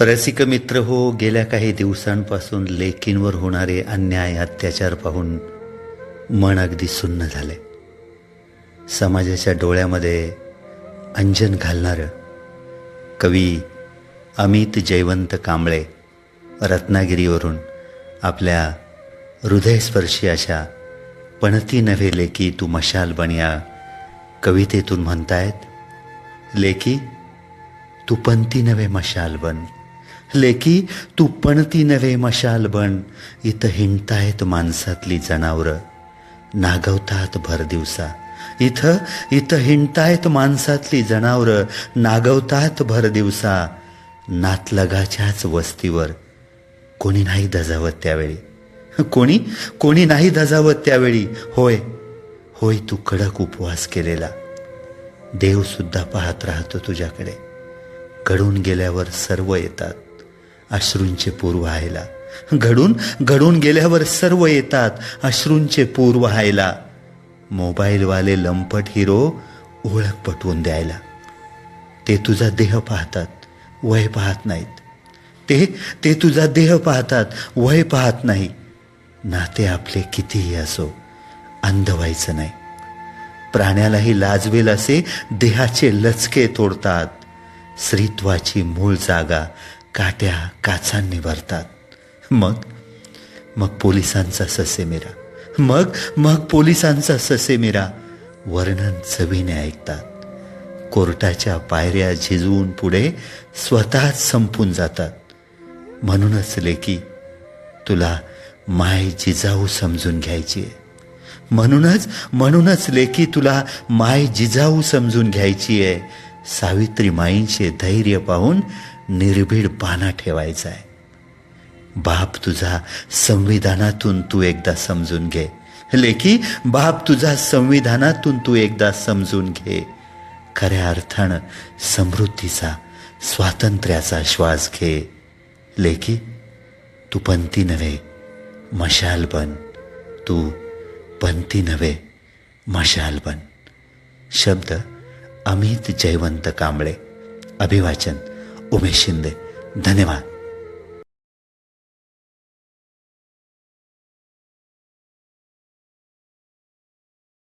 रसिक मित्र हो गेल्या काही दिवसांपासून लेकींवर होणारे अन्याय अत्याचार पाहून मन अगदी सुन्न झाले. समाजाच्या डोळ्यामध्ये अंजन घालणारं कवी अमित जयवंत कांबळे रत्नागिरीवरून आपल्या हृदयस्पर्शी अशा पणती नव्हे लेकी तू मशाल बन या कवितेतून म्हणतायत लेकी तू पंती नव्हे मशाल बन. लेकी तू पणती नव्हे मशाल बन. इथं हिंडतायत माणसातली जनावरं. नागवतात भर दिवसा. इथं इथं हिंडतायत माणसातली जनावरं. नागवतात भर दिवसा. नातलगाच्याच वस्तीवर. कोणी नाही धजावत त्यावेळी. कोणी? कोणी नाही धजावत त्यावेळी. होय होय तू कडक उपवास केलेला. देवसुद्धा पाहत राहतो तुझ्याकडे. घडून गेल्यावर सर्व येतात. अश्रूंचे पूर व्हायला. घडून घडून गेल्यावर सर्व येतात अश्रूंचे पूर व्हायला. मोबाईलवाले लंपट हिरो ओळख पटवून द्यायला. ते तुझा देह पाहतात वय पाहत नाहीत. ते ते तुझा देह पाहतात वय पाहत नाही. नाते आपले कितीही असो अंध व्हायचं नाही. प्राण्यालाही लाजवेल असे देहाचे लचके तोडतात. स्त्रीत्वाची मूळ जागा काट्या काचांनी भरतात मग? मग पोलिसांचा ससेमिरा. मग? मग पोलिसांचा ससेमिरा. वर्णन चवीने ऐकतात. कोर्टाच्या पायऱ्या झिजवून पुढे स्वतःच संपून जातात. म्हणूनच लेकी तुला माय जिजाऊ समजून घ्यायची आहे म्हणूनच म्हणूनच लेकी तुला माय जिजाऊ समजून घ्यायची आहे सावित्री माईंचे धैर्य पाहून निर्भीड पाना ठेवायचा आहे. बाप तुझा संविधानातून तू एकदा समजून घे. लेखी बाप तुझा संविधानातून तू एकदा समजून घे. खऱ्या अर्थानं समृद्धीचा स्वातंत्र्याचा श्वास घे. लेखी तू पंथी नव्हे मशाल बन. तू पंथी नव्हे मशाल बन. शब्द अमित जयवंत कांबळे. अभिवाचन. उमेश शिंदे. धन्यवाद.